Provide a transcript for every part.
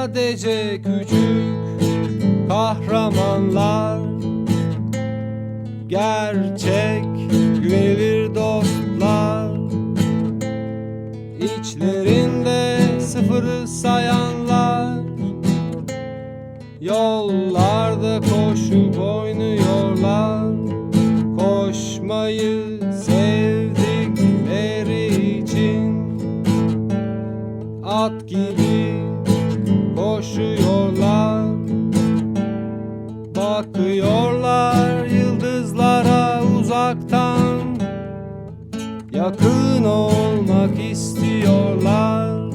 Sadece küçük kahramanlar. Gerçek güvenilir dostlar. İçlerinde sıfırı sayanlar. Yollarda koşup oynuyorlar. Koşmayı sevdikleri için At gibi koşuyorlar. Bakıyorlar yıldızlara uzaktan. Yakın olmak istiyorlar.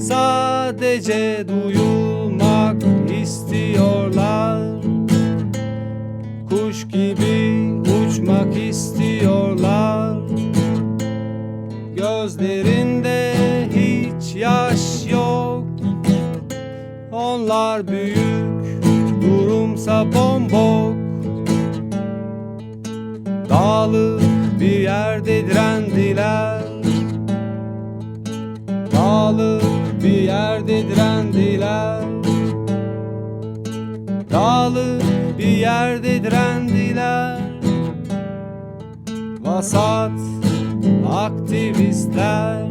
Sadece duyulmak istiyorlar. Kuş gibi uçmak istiyorlar. Gözlerinde Onlar büyük durumsa bombok. Dağlık bir yerde direndiler. Dağlık bir yerde direndiler. Dağlık bir yerde direndiler. Vasat aktivistler